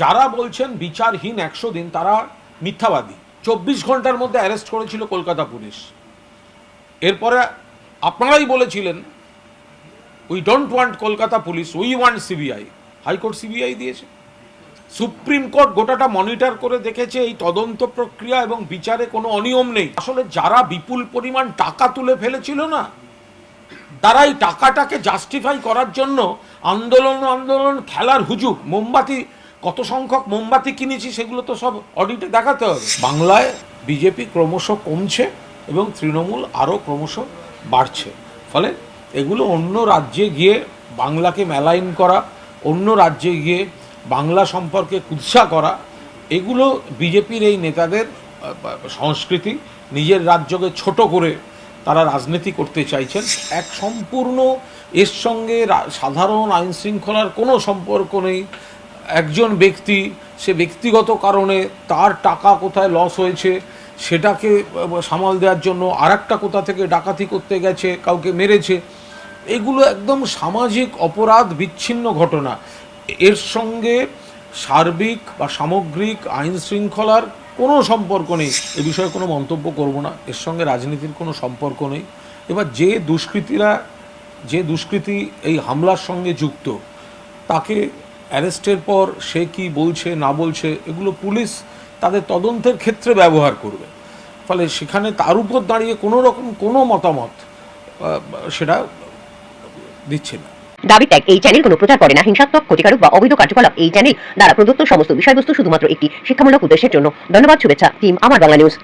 যারা বলছেন বিচারহীন একশো দিন তারা মিথ্যাবাদী। চব্বিশ ঘণ্টার মধ্যে অ্যারেস্ট করেছিল কলকাতা পুলিশ। এরপরে আপনারাই বলেছিলেন we don't want Kolkata police we want CBI high court CBI দিয়েছে। সুপ্রিম কোর্ট গোটাটা মনিটর করে দেখেছে এই তদন্ত প্রক্রিয়া এবং বিচারে কোনো অনিয়ম নেই। আসলে যারা বিপুল পরিমাণ টাকা তুলে ফেলেছিল না তারা এই টাকাটাকে জাস্টিফাই করার জন্য আন্দোলন আন্দোলন খেলার হুজুগ মোমবাতি কত সংখ্যক মোমবাতি কিনেছি সেগুলো তো সব অডিটে দেখাতে হবে। বাংলায় বিজেপি ক্রমশ কমছে এবং তৃণমূল আরও ক্রমশ বাড়ছে। ফলে এগুলো অন্য রাজ্যে গিয়ে বাংলাকে মেলাইন করা, অন্য রাজ্যে গিয়ে বাংলা সম্পর্কে কুৎসা করা, এগুলো বিজেপির এই নেতাদের সংস্কৃতি নিজের রাজ্যকে ছোট করে তারা রাজনীতি করতে চাইছেন। এক সম্পূর্ণ এর সঙ্গে সাধারণ আইন শৃঙ্খলার কোনো সম্পর্ক নেই। একজন ব্যক্তি, সে ব্যক্তিগত কারণে তার টাকা কোথায় লস হয়েছে, সেটাকে সামাল দেওয়ার জন্য আর একটা কোথা থেকে ডাকাতি করতে গেছে, কাউকে মেরেছে, এগুলো একদম সামাজিক অপরাধ বিচ্ছিন্ন ঘটনা। এর সঙ্গে সার্বিক বা সামগ্রিক আইন শৃঙ্খলার কোনো সম্পর্ক নেই। এ বিষয়ে কোনো মন্তব্য করব না। এর সঙ্গে রাজনীতির কোনো সম্পর্ক নেই। এবার যে দুষ্কৃতীরা, যে দুষ্কৃতী এই হামলার সঙ্গে যুক্ত, তাকে অ্যারেস্টের পর সে কি বলছে, না বলছে, এগুলো পুলিশ তাদের তদন্তের ক্ষেত্রে ব্যবহার করবে। ফলে সেখানে তার উপর দাঁড়িয়ে কোনো রকম কোনো মতামত সেটা দিচ্ছে না। দাবি ত্যাগ, এই চ্যানেল কোনো প্রচার করে না। হিংসাত্মক, ক্ষতিকারক বা অবৈধ কার্যকলাপ, এই চ্যানেল দ্বারা প্রদত্ত সমস্ত বিষয়বস্তু শুধুমাত্র একটি শিক্ষামূলক উদ্দেশ্যের জন্য। ধন্যবাদ, শুভেচ্ছা টিম আমার বাংলা নিউজ